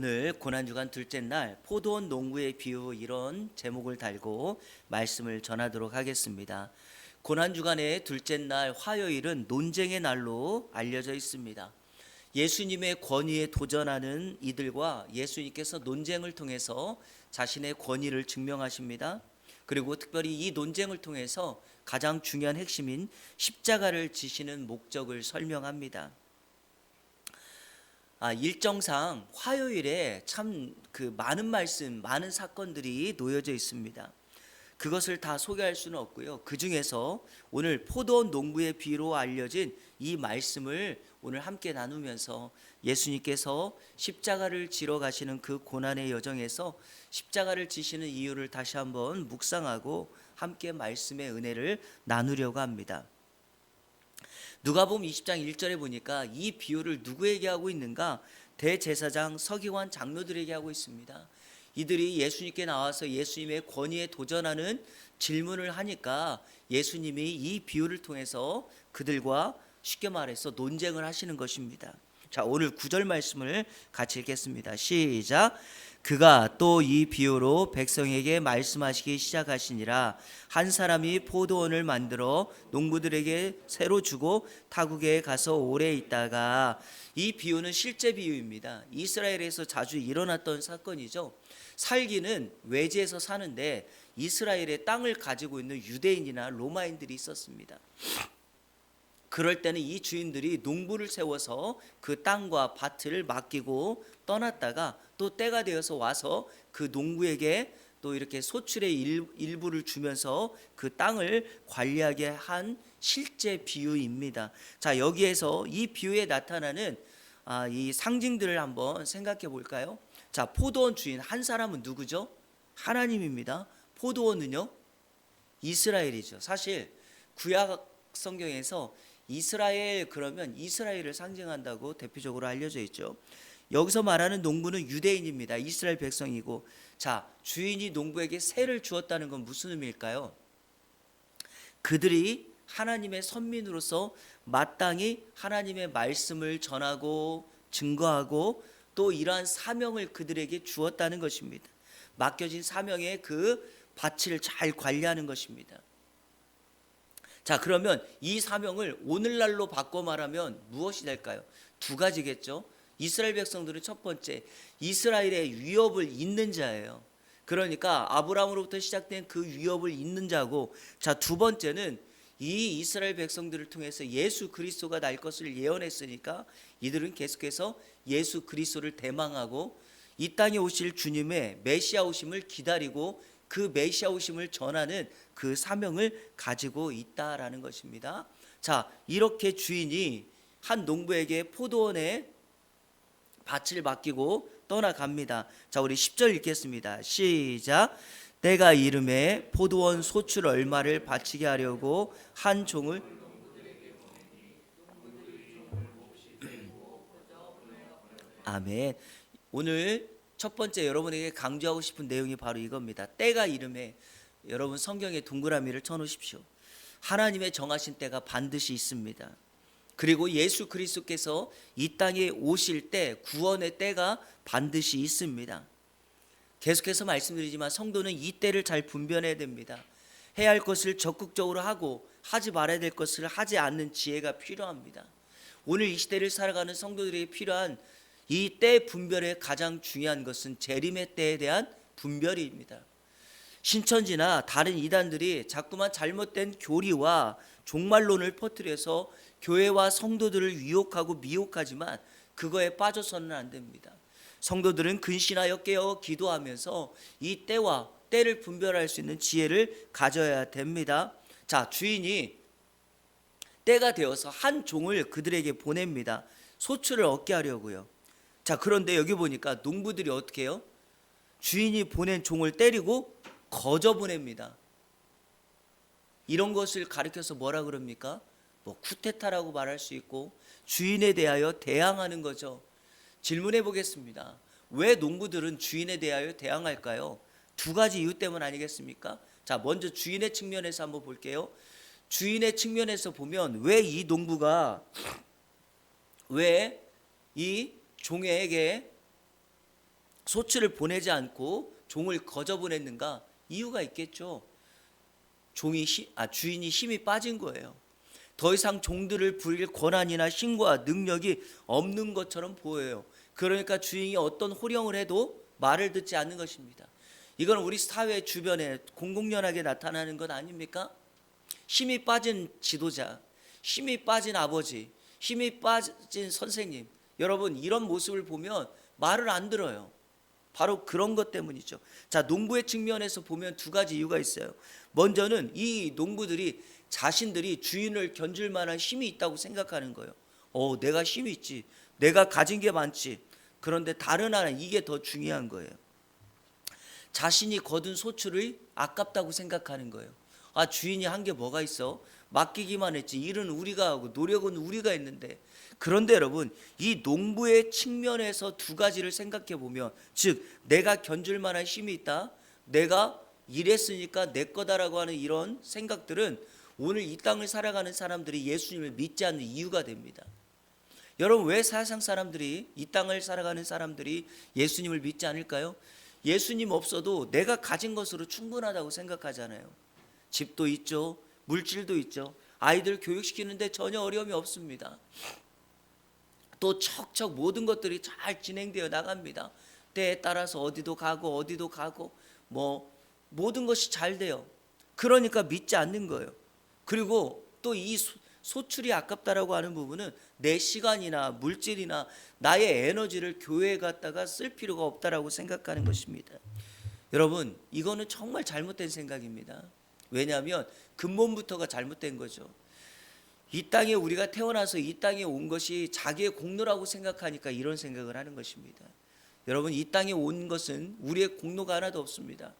오늘 고난주간 둘째 날 포도원 농구의 비유 이런 제목을 달고 말씀을 전하도록 하겠습니다. 고난주간의 둘째 날 화요일은 논쟁의 날로 알려져 있습니다. 예수님의 권위에 도전하는 이들과 예수님께서 논쟁을 통해서 자신의 권위를 증명하십니다. 그리고 특별히 이 논쟁을 통해서 가장 중요한 핵심인 십자가를 지시는 목적을 설명합니다. 아, 일정상 화요일에 참 그 많은 말씀, 많은 사건들이 놓여져 있습니다. 그것을 다 소개할 수는 없고요. 그 중에서 오늘 포도원 농부의 비로 알려진 이 말씀을 오늘 함께 나누면서 예수님께서 십자가를 지러 가시는 그 고난의 여정에서 십자가를 지시는 이유를 다시 한번 묵상하고 함께 말씀의 은혜를 나누려고 합니다. 누가복음 20장 1절에 보니까 이 비유를 누구에게 하고 있는가? 대제사장 서기관 장로들에게 하고 있습니다. 이들이 예수님께 나와서 예수님의 권위에 도전하는 질문을 하니까 예수님이 이 비유를 통해서 그들과 쉽게 말해서 논쟁을 하시는 것입니다. 자, 오늘 구절 말씀을 같이 읽겠습니다. 시작. 그가 또 이 비유로 백성에게 말씀하시기 시작하시니라 한 사람이 포도원을 만들어 농부들에게 새로 주고 타국에 가서 오래 있다가 이 비유는 실제 비유입니다. 이스라엘에서 자주 일어났던 사건이죠. 살기는 외지에서 사는데 이스라엘의 땅을 가지고 있는 유대인이나 로마인들이 있었습니다. 그럴 때는 이 주인들이 농부를 세워서 그 땅과 밭을 맡기고 떠났다가 또 때가 되어서 와서 그 농부에게 또 이렇게 소출의 일, 부를 주면서 그 땅을 관리하게 한 실제 비유입니다. 자 여기에서 이 비유에 나타나는 아, 이 상징들을 한번 생각해 볼까요? 자 포도원 주인 한 사람은 누구죠? 하나님입니다. 포도원은요 이스라엘이죠. 사실 구약 성경에서 이스라엘 그러면 이스라엘을 상징한다고 대표적으로 알려져 있죠. 여기서 말하는 농부는 유대인입니다. 이스라엘 백성이고 자 주인이 농부에게 세를 주었다는 건 무슨 의미일까요? 그들이 하나님의 선민으로서 마땅히 하나님의 말씀을 전하고 증거하고 또 이러한 사명을 그들에게 주었다는 것입니다. 맡겨진 사명의 그 밭을 잘 관리하는 것입니다. 자, 그러면 이 사명을 오늘날로 바꿔 말하면 무엇이 될까요? 두 가지겠죠. 이스라엘 백성들은 첫 번째 이스라엘의 위협을 잇는 자예요. 그러니까 아브라함으로부터 시작된 그 위협을 잇는 자고 자, 두 번째는 이 이스라엘 백성들을 통해서 예수 그리스도가 날 것을 예언했으니까 이들은 계속해서 예수 그리스도를 대망하고 이 땅에 오실 주님의 메시아 오심을 기다리고 그 메시아 오심을 전하는 그 사명을 가지고 있다라는 것입니다. 자, 이렇게 주인이 한 농부에게 포도원에 밭을 맡기고 떠나갑니다. 자, 우리 10절 읽겠습니다. 시작. 때가 이름에 포도원 소출 얼마를 바치게 하려고 한 종을 아멘. 오늘 첫 번째 여러분에게 강조하고 싶은 내용이 바로 이겁니다. 때가 이름에 여러분 성경에 동그라미를 쳐놓으십시오. 하나님의 정하신 때가 반드시 있습니다. 그리고 예수 그리스도께서 이 땅에 오실 때 구원의 때가 반드시 있습니다. 계속해서 말씀드리지만 성도는 이 때를 잘 분별해야 됩니다. 해야 할 것을 적극적으로 하고 하지 말아야 될 것을 하지 않는 지혜가 필요합니다. 오늘 이 시대를 살아가는 성도들에게 필요한 이 때 분별의 가장 중요한 것은 재림의 때에 대한 분별입니다. 신천지나 다른 이단들이 자꾸만 잘못된 교리와 종말론을 퍼뜨려서 교회와 성도들을 유혹하고 미혹하지만 그거에 빠져서는 안 됩니다. 성도들은 근신하여 깨어 기도하면서 이 때와 때를 분별할 수 있는 지혜를 가져야 됩니다. 자, 주인이 때가 되어서 한 종을 그들에게 보냅니다. 소출을 얻게 하려고요. 자, 그런데 여기 보니까 농부들이 어떻게 해요? 주인이 보낸 종을 때리고 거저 보냅니다. 이런 것을 가리켜서 뭐라 그럽니까? 뭐 쿠데타라고 말할 수 있고 주인에 대하여 대항하는 거죠. 질문해 보겠습니다. 왜 농부들은 주인에 대하여 대항할까요? 두 가지 이유 때문 아니겠습니까? 자, 먼저 주인의 측면에서 한번 볼게요. 주인의 측면에서 보면 왜 이 농부가 왜 이 종에게 소출을 보내지 않고 종을 거저 보냈는가? 이유가 있겠죠. 종이 시, 아 주인이 힘이 빠진 거예요. 더 이상 종들을 부릴 권한이나 힘과 능력이 없는 것처럼 보여요. 그러니까 주인이 어떤 호령을 해도 말을 듣지 않는 것입니다. 이건 우리 사회 주변에 공공연하게 나타나는 것 아닙니까? 힘이 빠진 지도자, 힘이 빠진 아버지, 힘이 빠진 선생님. 여러분 이런 모습을 보면 말을 안 들어요. 바로 그런 것 때문이죠. 자, 농부의 측면에서 보면 두 가지 이유가 있어요. 먼저는 이 농부들이 자신들이 주인을 견줄 만한 힘이 있다고 생각하는 거예요. 어, 내가 힘이 있지. 내가 가진 게 많지. 그런데 다른 하나 이게 더 중요한 거예요. 자신이 거둔 소출을 아깝다고 생각하는 거예요. 아, 주인이 한 게 뭐가 있어? 맡기기만 했지. 일은 우리가 하고 노력은 우리가 했는데. 그런데 여러분, 이 농부의 측면에서 두 가지를 생각해 보면, 즉, 내가 견줄 만한 힘이 있다. 내가 일했으니까 내 거다라고 하는 이런 생각들은 오늘 이 땅을 살아가는 사람들이 예수님을 믿지 않는 이유가 됩니다. 여러분 왜 세상 사람들이 이 땅을 살아가는 사람들이 예수님을 믿지 않을까요? 예수님 없어도 내가 가진 것으로 충분하다고 생각하잖아요. 집도 있죠. 물질도 있죠. 아이들 교육시키는데 전혀 어려움이 없습니다. 또 척척 모든 것들이 잘 진행되어 나갑니다. 때에 따라서 어디도 가고 어디도 가고 뭐 모든 것이 잘 돼요. 그러니까 믿지 않는 거예요. 그리고 또 이 소출이 아깝다라고 하는 부분은 내 시간이나 물질이나 나의 에너지를 교회에 갔다가 쓸 필요가 없다라고 생각하는 것입니다. 여러분, 이거는 정말 잘못된 생각입니다. 왜냐하면 근본부터가 잘못된 거죠. 이 땅에 우리가 태어나서 이 땅에 온 것이 자기의 공로라고 생각하니까 이런 생각을 하는 것입니다. 여러분, 이 땅에 온 것은 우리의 공로가 하나도 없습니다.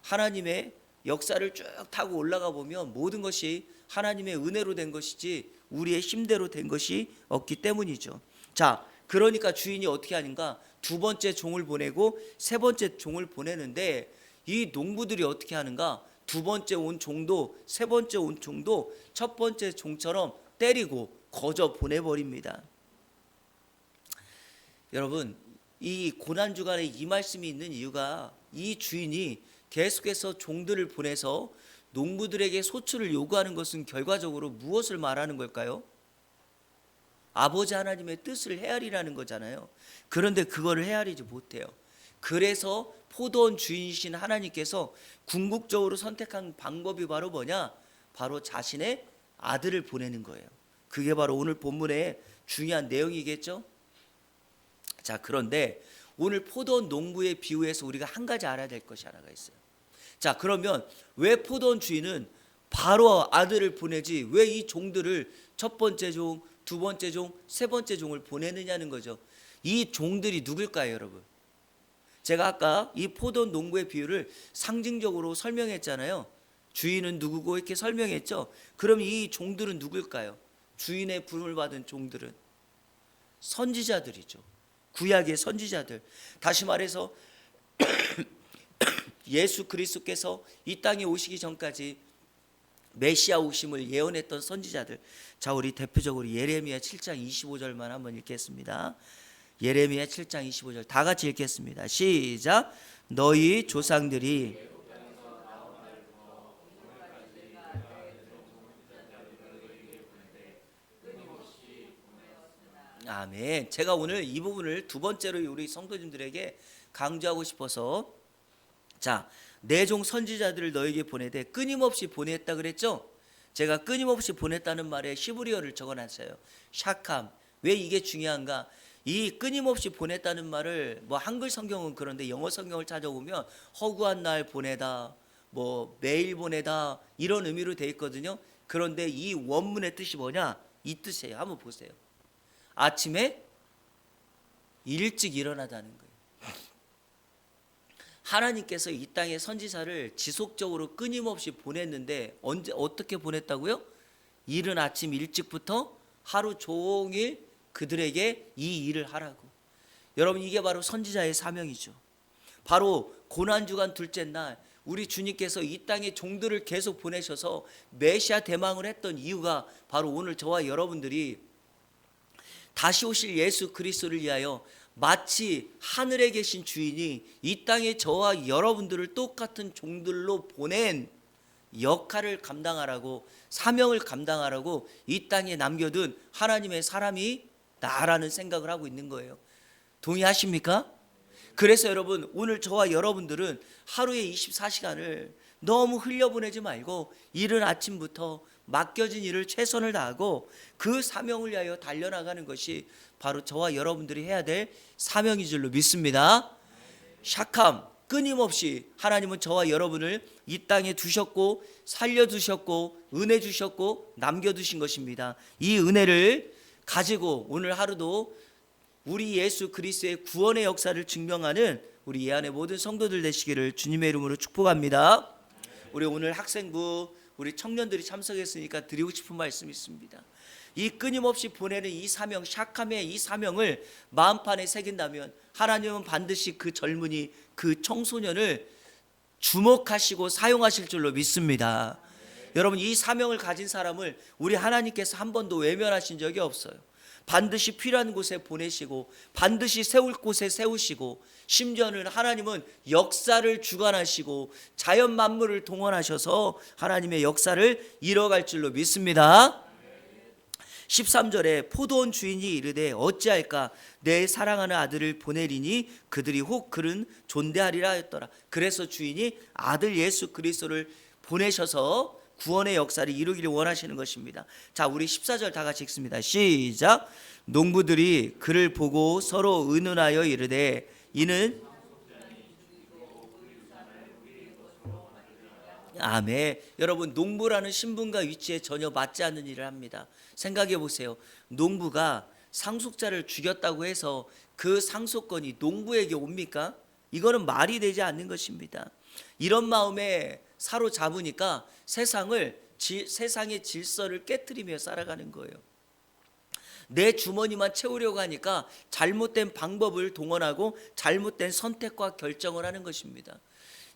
하나님의 역사를 쭉 타고 올라가 보면 모든 것이 하나님의 은혜로 된 것이지 우리의 힘대로 된 것이 없기 때문이죠. 자, 그러니까 주인이 어떻게 하는가? 두 번째 종을 보내고 세 번째 종을 보내는데 이 농부들이 어떻게 하는가? 두 번째 온 종도 세 번째 온 종도 첫 번째 종처럼 때리고 거저 보내버립니다. 여러분, 이 고난 주간에 이 말씀이 있는 이유가 이 주인이 계속해서 종들을 보내서 농부들에게 소출을 요구하는 것은 결과적으로 무엇을 말하는 걸까요? 아버지 하나님의 뜻을 헤아리라는 거잖아요. 그런데 그거를 헤아리지 못해요. 그래서 포도원 주인이신 하나님께서 궁극적으로 선택한 방법이 바로 뭐냐? 바로 자신의 아들을 보내는 거예요. 그게 바로 오늘 본문의 중요한 내용이겠죠? 자, 그런데 오늘 포도원 농부의 비유에서 우리가 한 가지 알아야 될 것이 하나가 있어요. 자, 그러면 왜 포도원 주인은 바로 아들을 보내지 왜 이 종들을 첫 번째 종, 두 번째 종, 세 번째 종을 보내느냐는 거죠. 이 종들이 누굴까요, 여러분? 제가 아까 이 포도원 농부의 비유를 상징적으로 설명했잖아요. 주인은 누구고 이렇게 설명했죠. 그럼 이 종들은 누굴까요? 주인의 부름을 받은 종들은 선지자들이죠. 구약의 선지자들. 다시 말해서 예수 그리스도께서 이 땅에 오시기 전까지 메시아 오심을 예언했던 선지자들. 자, 우리 대표적으로 예레미야 7장 25절만 한번 읽겠습니다. 예레미야 7장 25절 다 같이 읽겠습니다. 시작. 너희 조상들이 아멘. 제가 오늘 이 부분을 두 번째로 우리 성도님들에게 강조하고 싶어서 자, 내종 선지자들을 너에게 보내되 끊임없이 보냈다 그랬죠? 제가 끊임없이 보냈다는 말에 시브리어를 적어놨어요. 샤캄. 왜 이게 중요한가? 이 끊임없이 보냈다는 말을 뭐 한글 성경은 그런데 영어 성경을 찾아보면 허구한 날 보내다, 뭐 매일 보내다 이런 의미로 돼 있거든요. 그런데 이 원문의 뜻이 뭐냐? 이 뜻이에요. 한번 보세요. 아침에 일찍 일어나다는 거예요. 하나님께서 이 땅에 선지자를 지속적으로 끊임없이 보냈는데 언제 어떻게 보냈다고요? 이른 아침 일찍부터 하루 종일 그들에게 이 일을 하라고. 여러분 이게 바로 선지자의 사명이죠. 바로 고난 주간 둘째 날 우리 주님께서 이 땅에 종들을 계속 보내셔서 메시아 대망을 했던 이유가 바로 오늘 저와 여러분들이 다시 오실 예수 그리스도를 위하여 마치 하늘에 계신 주인이 이 땅에 저와 여러분들을 똑같은 종들로 보낸 역할을 감당하라고 사명을 감당하라고 이 땅에 남겨둔 하나님의 사람이 나라는 생각을 하고 있는 거예요. 동의하십니까? 그래서 여러분 오늘 저와 여러분들은 하루에 24시간을 너무 흘려보내지 말고 이른 아침부터 맡겨진 일을 최선을 다하고 그 사명을 위하여 달려나가는 것이 바로 저와 여러분들이 해야 될 사명인 줄로 믿습니다. 샥함 끊임없이 하나님은 저와 여러분을 이 땅에 두셨고 살려 두셨고 은혜 주셨고 남겨 두신 것입니다. 이 은혜를 가지고 오늘 하루도 우리 예수 그리스도의 구원의 역사를 증명하는 우리 예안의 모든 성도들 되시기를 주님의 이름으로 축복합니다. 우리 오늘 학생부 우리 청년들이 참석했으니까 드리고 싶은 말씀이 있습니다. 이 끊임없이 보내는 이 사명 샤캄의 이 사명을 마음판에 새긴다면 하나님은 반드시 그 젊은이 그 청소년을 주목하시고 사용하실 줄로 믿습니다. 여러분 이 사명을 가진 사람을 우리 하나님께서 한 번도 외면하신 적이 없어요. 반드시 필요한 곳에 보내시고 반드시 세울 곳에 세우시고 심지어는 하나님은 역사를 주관하시고 자연 만물을 동원하셔서 하나님의 역사를 이뤄갈 줄로 믿습니다. 13절에 포도원 주인이 이르되 어찌할까 내 사랑하는 아들을 보내리니 그들이 혹 그는 존대하리라 하였더라. 그래서 주인이 아들 예수 그리스도를 보내셔서 구원의 역사를 이루기를 원하시는 것입니다. 자, 우리 14절 다 같이 읽습니다. 시작. 농부들이 그를 보고 서로 의논하여 이르되 이는 아멘. 여러분 농부라는 신분과 위치에 전혀 맞지 않는 일을 합니다. 생각해 보세요. 농부가 상속자를 죽였다고 해서 그 상속권이 농부에게 옵니까? 이거는 말이 되지 않는 것입니다. 이런 마음에 사로잡으니까 세상을 지, 세상의 질서를 깨뜨리며 살아가는 거예요. 내 주머니만 채우려고 하니까 잘못된 방법을 동원하고 잘못된 선택과 결정을 하는 것입니다.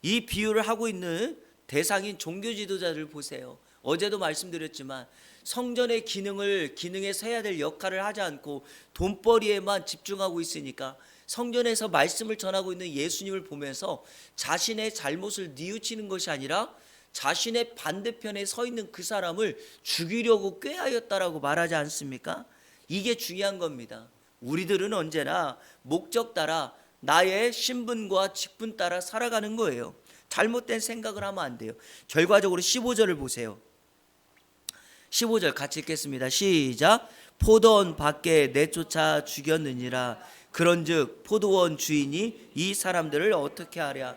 이 비유를 하고 있는 대상인 종교 지도자들 보세요. 어제도 말씀드렸지만 성전의 기능을 기능에서 해야 될 역할을 하지 않고 돈벌이에만 집중하고 있으니까 성전에서 말씀을 전하고 있는 예수님을 보면서 자신의 잘못을 뉘우치는 것이 아니라 자신의 반대편에 서 있는 그 사람을 죽이려고 꾀하였다라고 말하지 않습니까? 이게 중요한 겁니다. 우리들은 언제나 목적 따라 나의 신분과 직분 따라 살아가는 거예요. 잘못된 생각을 하면 안 돼요. 결과적으로 15절을 보세요. 15절 같이 읽겠습니다. 시작. 포도원 밖에 내쫓아 죽였느니라. 그런즉 포도원 주인이 이 사람들을 어떻게 하랴?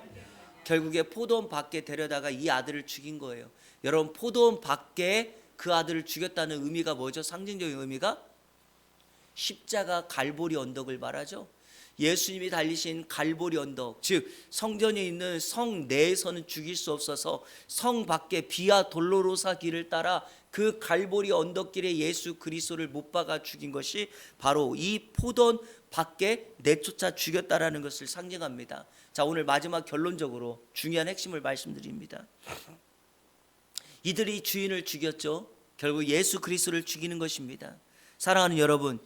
결국에 포도원 밖에 데려다가 이 아들을 죽인 거예요. 여러분 포도원 밖에 그 아들을 죽였다는 의미가 뭐죠? 상징적인 의미가 십자가 갈보리 언덕을 말하죠. 예수님이 달리신 갈보리 언덕, 즉 성전에 있는 성 내에서는 죽일 수 없어서 성 밖에 비아 돌로로사 길을 따라 그 갈보리 언덕길에 예수 그리스도를 못 박아 죽인 것이 바로 이 포던 밖에 내쫓아 죽였다라는 것을 상징합니다. 자, 오늘 마지막 결론적으로 중요한 핵심을 말씀드립니다. 이들이 주인을 죽였죠. 결국 예수 그리스도를 죽이는 것입니다. 사랑하는 여러분,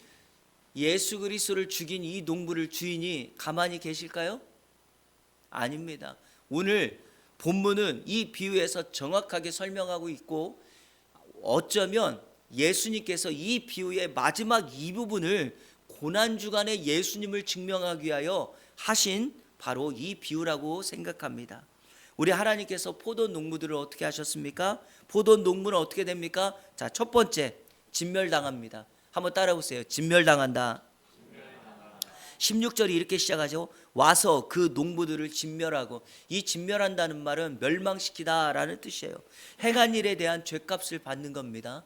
예수 그리스도를 죽인 이 농부를 주인이 가만히 계실까요? 아닙니다. 오늘 본문은 이 비유에서 정확하게 설명하고 있고 어쩌면 예수님께서 이 비유의 마지막 이 부분을 고난 주간에 예수님을 증명하기 위하여 하신 바로 이 비유라고 생각합니다. 우리 하나님께서 포도 농부들을 어떻게 하셨습니까? 포도 농부는 어떻게 됩니까? 자, 첫 번째 진멸당합니다. 한번 따라 보세요. 진멸당한다. 16절이 이렇게 시작하죠. 와서 그 농부들을 진멸하고 이 진멸한다는 말은 멸망시키다라는 뜻이에요. 행한 일에 대한 죄값을 받는 겁니다.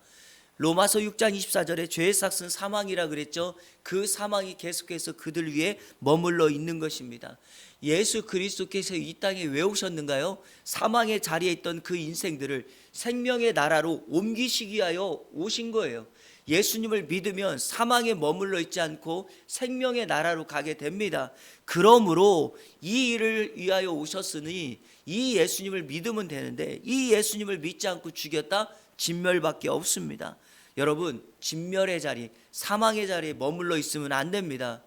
로마서 6장 24절에 죄의 삭은 사망이라 그랬죠. 그 사망이 계속해서 그들 위에 머물러 있는 것입니다. 예수 그리스도께서 이 땅에 왜 오셨는가요? 사망의 자리에 있던 그 인생들을 생명의 나라로 옮기시기 위하여 오신 거예요. 예수님을 믿으면 사망에 머물러 있지 않고 생명의 나라로 가게 됩니다. 그러므로 이 일을 위하여 오셨으니 이 예수님을 믿으면 되는데 이 예수님을 믿지 않고 죽였다 진멸밖에 없습니다. 여러분 진멸의 자리, 사망의 자리에 머물러 있으면 안 됩니다.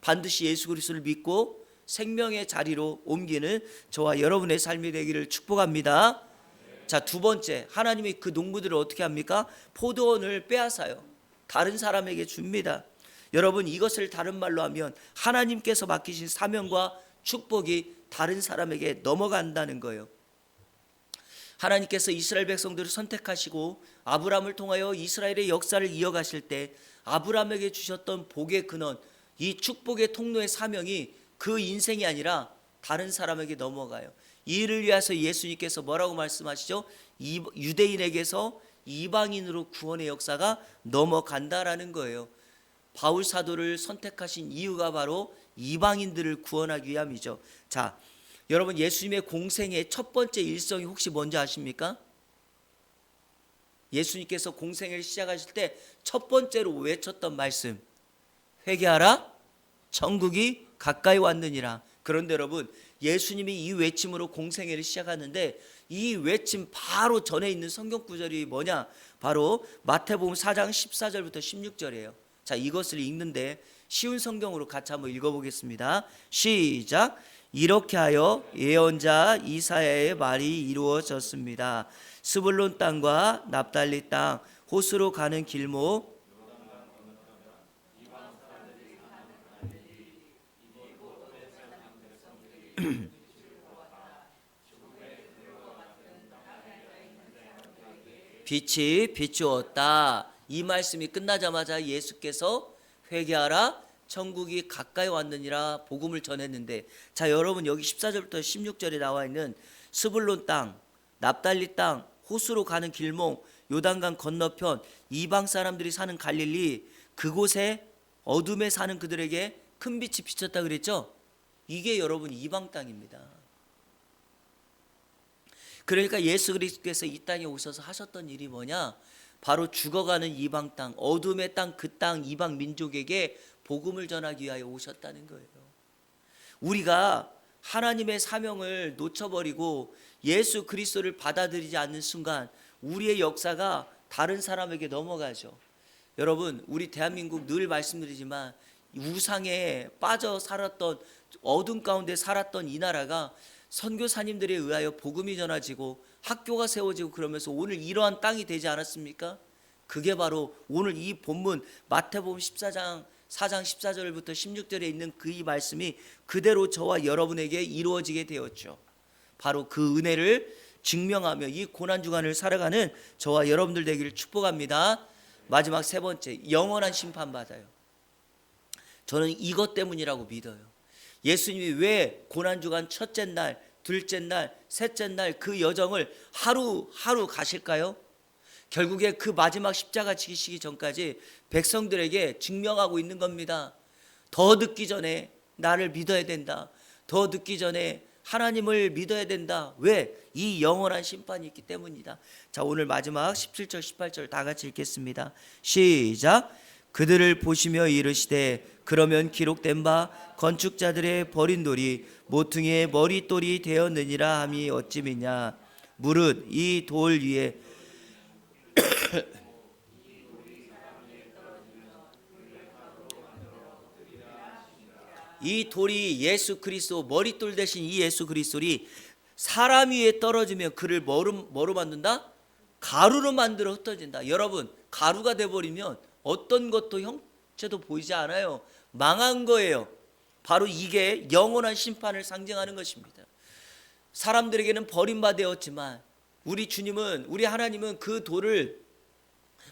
반드시 예수 그리스도를 믿고 생명의 자리로 옮기는 저와 여러분의 삶이 되기를 축복합니다. 자, 두 번째. 하나님이 그 농부들을 어떻게 합니까? 포도원을 빼앗아요. 다른 사람에게 줍니다. 여러분 이것을 다른 말로 하면 하나님께서 맡기신 사명과 축복이 다른 사람에게 넘어간다는 거예요. 하나님께서 이스라엘 백성들을 선택하시고 아브라함을 통하여 이스라엘의 역사를 이어가실 때 아브라함에게 주셨던 복의 근원, 이 축복의 통로의 사명이 그 인생이 아니라 다른 사람에게 넘어가요. 이 일을 위해서 예수님께서 뭐라고 말씀하시죠? 이- 유대인에게서 이방인으로 구원의 역사가 넘어간다라는 거예요. 바울 사도를 선택하신 이유가 바로 이방인들을 구원하기 위함이죠. 자, 여러분 예수님의 공생의 첫 번째 일성이 혹시 뭔지 아십니까? 예수님께서 공생을 시작하실 때 첫 번째로 외쳤던 말씀 회개하라 천국이 가까이 왔느니라. 그런데 여러분 예수님이 이 외침으로 공생애를 시작하는데 이 외침 바로 전에 있는 성경 구절이 뭐냐? 바로 마태복음 4장 14절부터 16절이에요. 자, 이것을 읽는데 쉬운 성경으로 같이 한번 읽어 보겠습니다. 시작. 이렇게 하여 예언자 이사야의 말이 이루어졌습니다. 스불론 땅과 납달리 땅 호수로 가는 길목 빛이 비추었다. 이 말씀이 끝나자마자 예수께서 회개하라 천국이 가까이 왔느니라 복음을 전했는데 자 여러분 여기 14절부터 16절에 나와 있는 스불론 땅, 납달리 땅, 호수로 가는 길목, 요단강 건너편 이방 사람들이 사는 갈릴리 그곳에 어둠에 사는 그들에게 큰 빛이 비쳤다 그랬죠? 이게 여러분 이방 땅입니다. 그러니까 예수 그리스도께서 이 땅에 오셔서 하셨던 일이 뭐냐? 바로 죽어가는 이방 땅, 어둠의 땅, 그 땅 이방 민족에게 복음을 전하기 위하여 오셨다는 거예요. 우리가 하나님의 사명을 놓쳐버리고 예수 그리스도를 받아들이지 않는 순간 우리의 역사가 다른 사람에게 넘어가죠. 여러분, 우리 대한민국 늘 말씀드리지만 우상에 빠져 살았던 어둠 가운데 살았던 이 나라가 선교사님들에 의하여 복음이 전해지고 학교가 세워지고 그러면서 오늘 이러한 땅이 되지 않았습니까? 그게 바로 오늘 이 본문 마태복음 14장 4장 14절부터 16절에 있는 그 이 말씀이 그대로 저와 여러분에게 이루어지게 되었죠. 바로 그 은혜를 증명하며 이 고난 주간을 살아가는 저와 여러분들 되기를 축복합니다. 마지막 세 번째 영원한 심판 받아요. 저는 이것 때문이라고 믿어요. 예수님이 왜 고난 주간 첫째 날, 둘째 날, 셋째 날 그 여정을 하루 하루 가실까요? 결국에 그 마지막 십자가 지기시기 전까지 백성들에게 증명하고 있는 겁니다. 더 늦기 전에 나를 믿어야 된다. 더 늦기 전에 하나님을 믿어야 된다. 왜? 이 영원한 심판이 있기 때문이다. 자, 오늘 마지막 17절, 18절 다 같이 읽겠습니다. 시작. 그들을 보시며 이르시되 그러면 기록된 바 건축자들의 버린 돌이 모퉁이의 머릿돌이 되었느니라 함이 어찌미냐 무릇 이 돌 위에 이 돌이 예수 그리스도 머릿돌 대신 이 예수 그리스도이 사람 위에 떨어지면 그를 뭐로, 뭐로 만든다? 가루로 만들어 흩어진다. 여러분 가루가 돼버리면 어떤 것도 형체도 보이지 않아요. 망한 거예요. 바로 이게 영원한 심판을 상징하는 것입니다. 사람들에게는 버림받았지만 우리 주님은 우리 하나님은 그 돌을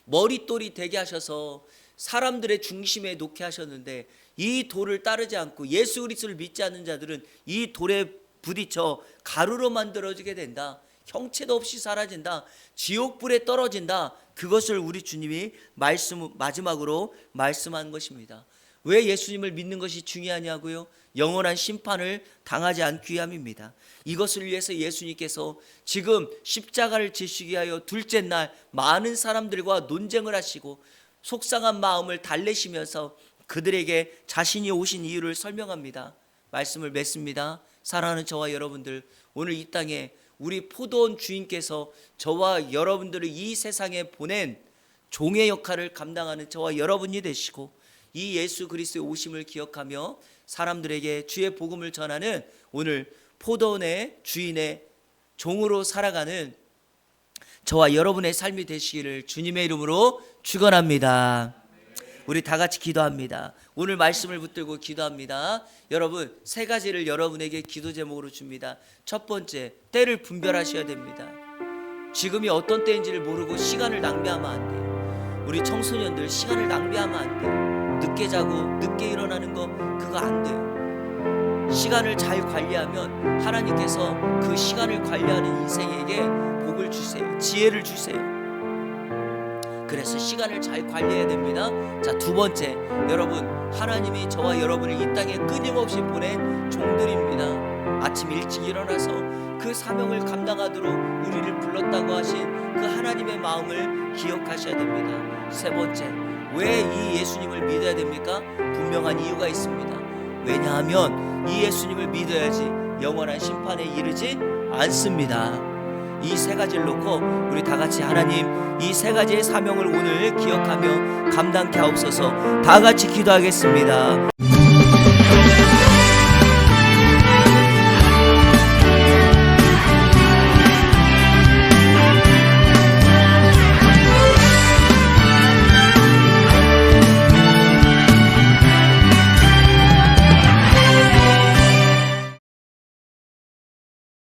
머릿돌이 되게 하셔서 사람들의 중심에 놓게 하셨는데 이 돌을 따르지 않고 예수 그리스도를 믿지 않는 자들은 이 돌에 부딪혀 가루로 만들어지게 된다. 형체도 없이 사라진다. 지옥불에 떨어진다. 그것을 우리 주님이 말씀 마지막으로 말씀한 것입니다. 왜 예수님을 믿는 것이 중요하냐고요? 영원한 심판을 당하지 않기 위함입니다. 이것을 위해서 예수님께서 지금 십자가를 지시기 위하여 둘째 날 많은 사람들과 논쟁을 하시고 속상한 마음을 달래시면서 그들에게 자신이 오신 이유를 설명합니다. 말씀을 맺습니다. 사랑하는 저와 여러분들, 오늘 이 땅에 우리 포도원 주인께서 저와 여러분들을 이 세상에 보낸 종의 역할을 감당하는 저와 여러분이 되시고 이 예수 그리스도의 오심을 기억하며 사람들에게 주의 복음을 전하는 오늘 포도원의 주인의 종으로 살아가는 저와 여러분의 삶이 되시기를 주님의 이름으로 축원합니다. 우리 다 같이 기도합니다. 오늘 말씀을 붙들고 기도합니다. 여러분 세 가지를 여러분에게 기도 제목으로 줍니다. 첫 번째 때를 분별하셔야 됩니다. 지금이 어떤 때인지를 모르고 시간을 낭비하면 안 돼요. 우리 청소년들 시간을 낭비하면 안 돼요. 늦게 자고 늦게 일어나는 거 그거 안 돼요. 시간을 잘 관리하면 하나님께서 그 시간을 관리하는 인생에게 복을 주세요. 지혜를 주세요. 그래서 시간을 잘 관리해야 됩니다. 자, 두 번째. 여러분, 하나님이 저와 여러분을 이 땅에 끊임없이 보낸 종들입니다. 아침 일찍 일어나서 그 사명을 감당하도록 우리를 불렀다고 하신 그 하나님의 마음을 기억하셔야 됩니다. 세 번째. 왜 이 예수님을 믿어야 됩니까? 분명한 이유가 있습니다. 왜냐하면 이 예수님을 믿어야지 영원한 심판에 이르지 않습니다. 이 세 가지를 놓고 우리 다 같이 하나님 이 세 가지의 사명을 오늘 기억하며 감당케 하옵소서 다 같이 기도하겠습니다.